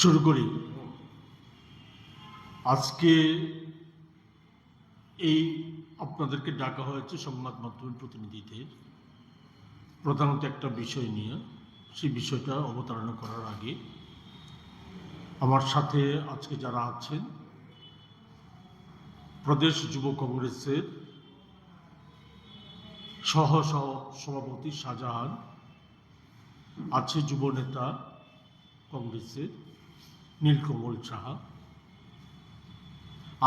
শুরু করি। আজকে এই আপনাদেরকে ডাকা হয়েছে সংবাদ মাধ্যমের প্রতিনিধিদের প্রধানত একটা বিষয় নিয়ে, সেই বিষয়টা অবতারণা করার আগে আমার সাথে আজকে যারা আছেন, প্রদেশ যুব কংগ্রেসের সহ সভাপতি শাহজাহান, আছে যুব নেতা কংগ্রেসের। নীলকমল সাহা।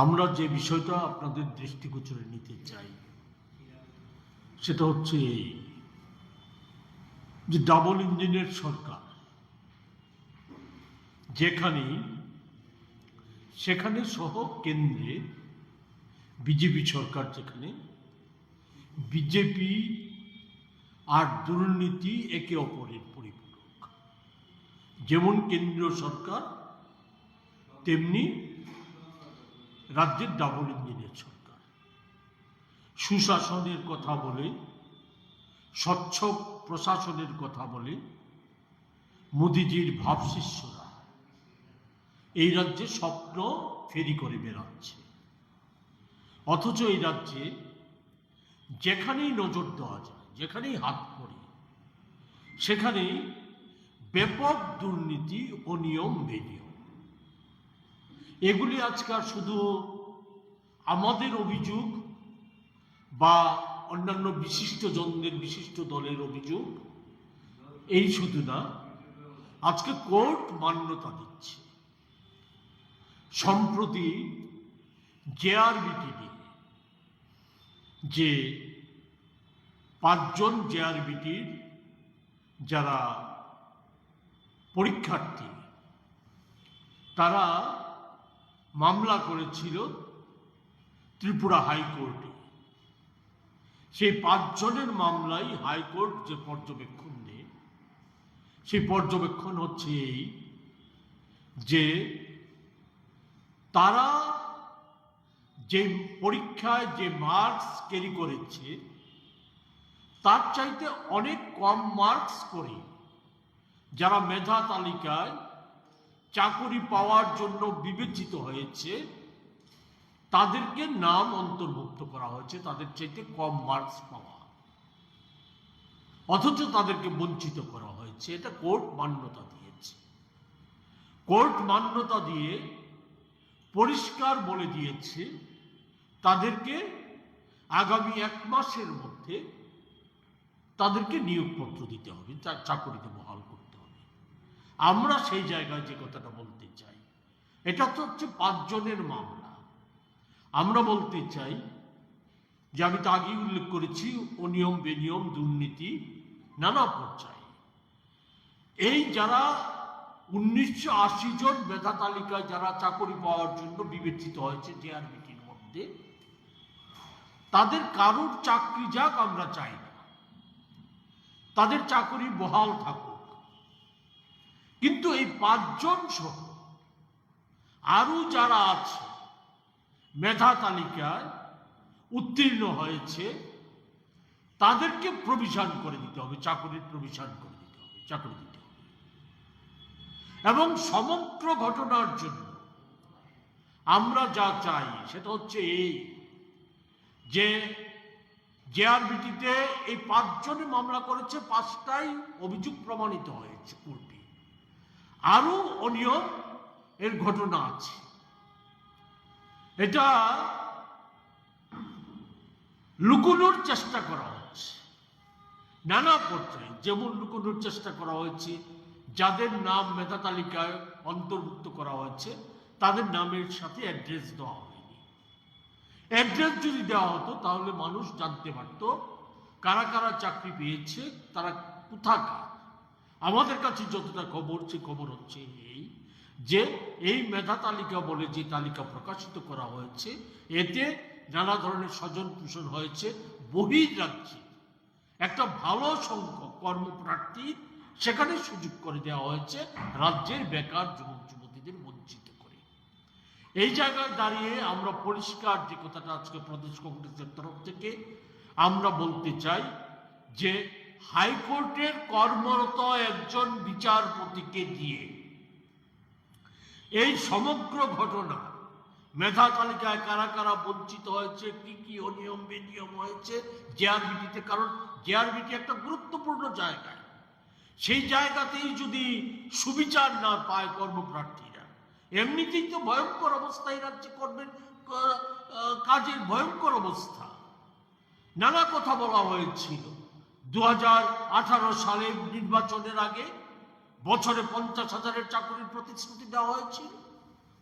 আমরা যে বিষয়টা আপনাদের দৃষ্টিগোচরে নিতে চাই, সেটা হচ্ছে এই যে ডাবল ইঞ্জিনের সরকার, যেখানে সেখানে সহ কেন্দ্রে বিজেপি সরকার, যেখানে বিজেপি আর দুর্নীতি একে অপরের পরিপূরক। যেমন কেন্দ্রীয় সরকার তেমনি রাজ্যের ডাবল ইঞ্জিনের সরকার। সুশাসনের কথা বলে, স্বচ্ছ প্রশাসনের কথা বলে, মোদিজির ভাবশিষ্যরা এই রাজ্যে স্বপ্ন ফেরি করে বেড়াচ্ছে। অথচ এই রাজ্যে যেখানেই নজর দেওয়া যায়, যেখানেই হাত পড়ে, সেখানেই ব্যাপক দুর্নীতি অনিয়ম বেনিয়ম এগুলি আজকাল শুধু আমাদের অভিযোগ বা অন্যান্য বিশিষ্ট জনদের, বিশিষ্ট দলের অভিযোগ, এই শুধু না, আজকে কোর্ট মান্যতা দিচ্ছে। সম্প্রতি জেআরবিটি নিয়ে, যে পাঁচজন জেআরবিটির যারা পরীক্ষার্থী, তারা মামলা করেছিল ত্রিপুরা হাইকোর্টে। সেই পাঁচজনের মামলায় হাইকোর্ট যে পর্যবেক্ষণ নেয়, সেই পর্যবেক্ষণ হচ্ছে এই যে তারা যে পরীক্ষায় যে মার্কস ক্যারি করেছে, তার চাইতে অনেক কম মার্কস করে যারা মেধা তালিকায় চাকুরি পাওয়ার জন্য বিবেচিত হয়েছে, তাদেরকে নাম অন্তর্ভুক্ত করা হয়েছে, তাদের চাইতে কম মার্কস পাওয়া। অথচ তাদেরকে বঞ্চিত করা হয়েছে। এটা কোর্ট মান্যতা দিয়েছে। কোর্ট মান্যতা দিয়ে পরিষ্কার বলে দিয়েছে, তাদেরকে আগামী এক মাসের মধ্যে তাদেরকে নিয়োগপত্র দিতে হবে, চা- চাকরিতে বহাল করতে হবে আমরা সেই জায়গায় যে কথাটা বলতে চাই, এটা তো হচ্ছে পাঁচজনের মামলা। আমরা বলতে চাই যে আমি তো আগেই উল্লেখ করেছি, অনিয়ম, বেনিয়ম, দুর্নীতি, নানা পর্যায়ে। এই যারা উনিশশো আশি জন মেধা তালিকায় যারা চাকরি পাওয়ার জন্য বিবেচিত হয়েছে জেআরবিটির মধ্যে, তাদের কারোর চাকরি যাক আমরা চাই না। তাদের চাকরি বহাল থাকুক। কিন্তু এই পাঁচজন সহ আরও যারা আছে, মেধা তালিকায় উত্তীর্ণ হয়েছে, তাদেরকে প্রভিশন করে দিতে হবে, চাকরির প্রভিশন করে দিতে হবে, চাকরি দিতে হবে। এবং সমগ্র ঘটনার জন্য আমরা যা চাই সেটা হচ্ছে এই যে জেআরবিটিতে এই পাঁচজনে মামলা করেছে, পাঁচটাই অভিযোগ প্রমাণিত হয়েছে কোর্টে। আরও অনিয়ম এর ঘটনা আছে। এটা লুকোনোর চেষ্টা করা হচ্ছে। নানা পর্যায়ে যেমন লুকোনোর চেষ্টা করা হয়েছে, যাদের নাম মেধা তালিকায় অন্তর্ভুক্ত করা হয়েছে, তাদের নামের সাথে অ্যাড্রেস দেওয়া হয়নি। অ্যাড্রেস যদি দেওয়া হতো, তাহলে মানুষ জানতে পারত কারা কারা চাকরি পেয়েছে, তারা কোথাকার। আমাদের কাছে যতটা খবর সে খবর হচ্ছে এই যে এই মেধা তালিকা বলে যে তালিকা প্রকাশিত করা হয়েছে, এতে নানা ধরনের স্বজন পোষণ হয়েছে বহির রাজ্যে। একটা ভালো সংখ্যক কর্মপ্রার্থী সেখানে সুযোগ করে দেওয়া হয়েছে রাজ্যের বেকার যুবক যুবতীদের বঞ্চিত করে। এই জায়গায় দাঁড়িয়ে আমরা পরিষ্কার যে কথাটা আজকে প্রদেশ কংগ্রেসের তরফ থেকে আমরা বলতে চাই যে হাইকোর্টের কর্মরত একজন বিচারপতিকে দিয়ে এই সমগ্র ঘটনা মেধা তালিকায় কারা কারা বঞ্চিত হয়েছে, কি কি অনিয়ম, বেনিয়ম হয়েছে জেআরবিটিতে, কারণ জেআরবিটি একটা গুরুত্বপূর্ণ জায়গায়। সেই জায়গাতেই যদি সুবিচার না পায় কর্মপ্রার্থীরা, এমনিতেই তো ভয়ঙ্কর অবস্থায় রাজ্যে করবেন কাজের ভয়ঙ্কর অবস্থা। নানা কথা বলা হয়েছিল। দু সালে নির্বাচনের আগে বছরে পঞ্চাশ হাজারের চাকরির প্রতিশ্রুতি দেওয়া হয়েছিল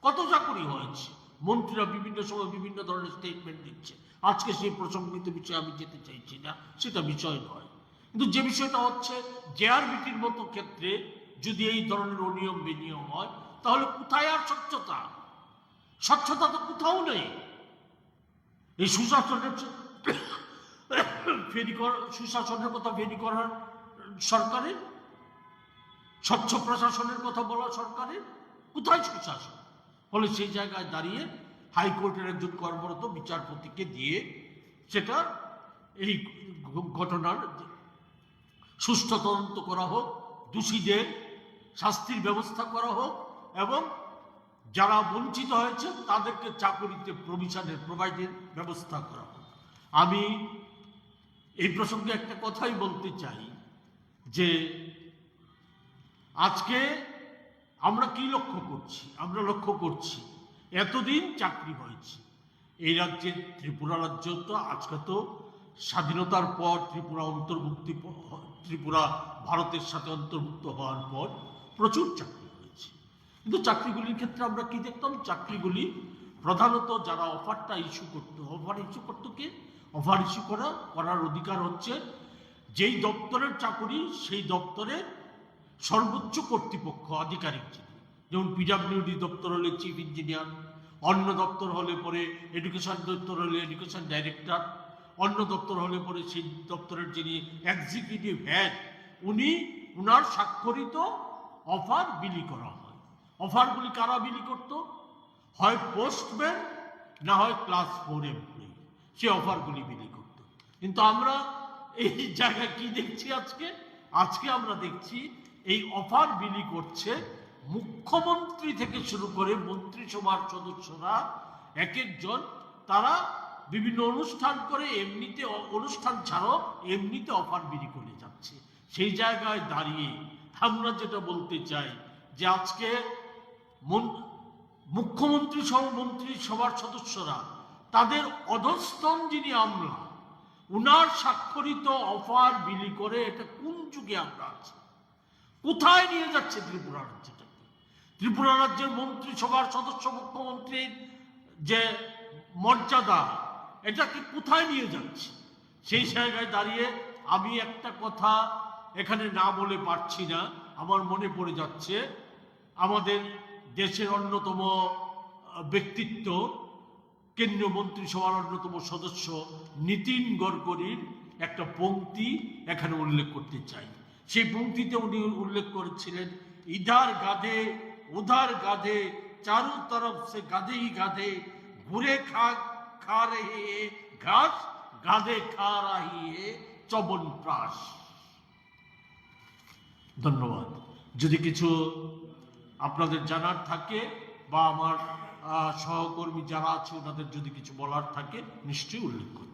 কত চাকরি হয়েছে? মন্ত্রীরা বিভিন্ন সময় বিভিন্ন ধরনের স্টেটমেন্ট দিচ্ছে। আজকে সেই প্রসঙ্গিত বিষয়ে আমি যেতে চাইছি না, সেটা বিষয় নয়। কিন্তু যে বিষয়টা হচ্ছে, জেআরবিটির মতো ক্ষেত্রে যদি এই ধরনের অনিয়ম বিনিয়ম হয়, তাহলে কোথায় আর স্বচ্ছতা? স্বচ্ছতা তো কোথাও নেই। এই সুশাসনের ফেরি সুশাসনের কথা ফেরি করার সরকারের? স্বচ্ছ প্রশাসনের কথা বলা সরকারের? কোথায় সুশাসন? ফলে সেই জায়গায় দাঁড়িয়ে হাইকোর্টের একজন কর্মরত বিচারপতিকে দিয়ে সেটা এই ঘটনার সুষ্ঠু তদন্ত করা হোক, দোষীদের শাস্তির ব্যবস্থা করা হোক, এবং যারা বঞ্চিত হয়েছে তাদেরকে চাকরিতে প্রভিশনের প্রোভাইডের ব্যবস্থা করা হোক। আমি এই প্রসঙ্গে একটা কথাই বলতে চাই, যে আজকে আমরা কি লক্ষ্য করছি? আমরা লক্ষ্য করছি, এতদিন চাকরি হয়েছে। এই রাজ্যে ত্রিপুরা রাজ্য তো আজকে তো স্বাধীনতার পর ত্রিপুরা অন্তর্ভুক্তি ত্রিপুরা ভারতের সাথে অন্তর্ভুক্ত হওয়ার পর প্রচুর চাকরি হয়েছে। কিন্তু চাকরিগুলির ক্ষেত্রে আমরা কি দেখতাম? চাকরিগুলি প্রধানত যারা অফারটা ইস্যু করতো অফার ইস্যু করতো কে? অফার ইস্যু করা, করার অধিকার হচ্ছে যেই দপ্তরের চাকরি, সেই দপ্তরের সর্বোচ্চ কর্তৃপক্ষ, আধিকারিক যিনি। যেমন পিডাব্লিউডি দপ্তর হলে চিফ ইঞ্জিনিয়ার অন্য দপ্তর হলে পরে এডুকেশন দপ্তর হলে এডুকেশন ডাইরেক্টর অন্য দপ্তর হলে পরে সেই দপ্তরের যিনি এক্সিকিউটিভ হেড উনি, উনার স্বাক্ষরিত অফার বিলি করা হয়। অফারগুলি কারা বিলি করত? হয় পোস্টম্যান না হয় ক্লাস ফোর এমপ্লয়ি সে অফারগুলি বিলি করত। কিন্তু আমরা এই জায়গায় কি দেখছি আজকে? আজকে আমরা দেখছি এই অফার বিলি করছে মুখ্যমন্ত্রী থেকে শুরু করে মন্ত্রিসভার সদস্যরা এক একজন তারা বিভিন্ন অনুষ্ঠান করে, এমনিতে অনুষ্ঠান ছাড়াও এমনিতে অফার বিলি করে যাচ্ছে। সেই জায়গায় দাঁড়িয়ে আমরা যেটা বলতে চাই যে আজকে মন- মুখ্যমন্ত্রী সহ মন্ত্রী সভার সদস্যরা তাদের অধস্তন যিনি আমলা উনার স্বাক্ষরিত অফার বিলি করে এটা কোন যুগে আমরা আছি? কোথায় নিয়ে যাচ্ছে ত্রিপুরা রাজ্যটাকে? ত্রিপুরা রাজ্যের মন্ত্রিসভার সদস্য মুখ্যমন্ত্রীর যে মর্যাদা এটাকে কোথায় নিয়ে যাচ্ছে? সেই জায়গায় দাঁড়িয়ে আমি একটা কথা এখানে না বলে পারছি না, আমার মনে পড়ে যাচ্ছে, আমাদের দেশের অন্যতম ব্যক্তিত্ব কেন্দ্রীয় মন্ত্রিসভার অন্যতম সদস্য নীতিন গডকরির একটা পংক্তি এখানে উল্লেখ করতে চাই। সেই পংক্তিতে উনি উল্লেখ করেছিলেন, ইধার গাধে, উধার গাধে চারু তরফ সে গাধে গাধে, ঘুরে খা খা রে ঘাস গাধে খা রাহিয়ে চবন প্রাস। ধন্যবাদ। যদি কিছু আপনাদের জানার থাকে বা আমার সহকর্মী যারা আছে ওনাদের যদি কিছু বলার থাকে নিশ্চয়ই উল্লেখ করুন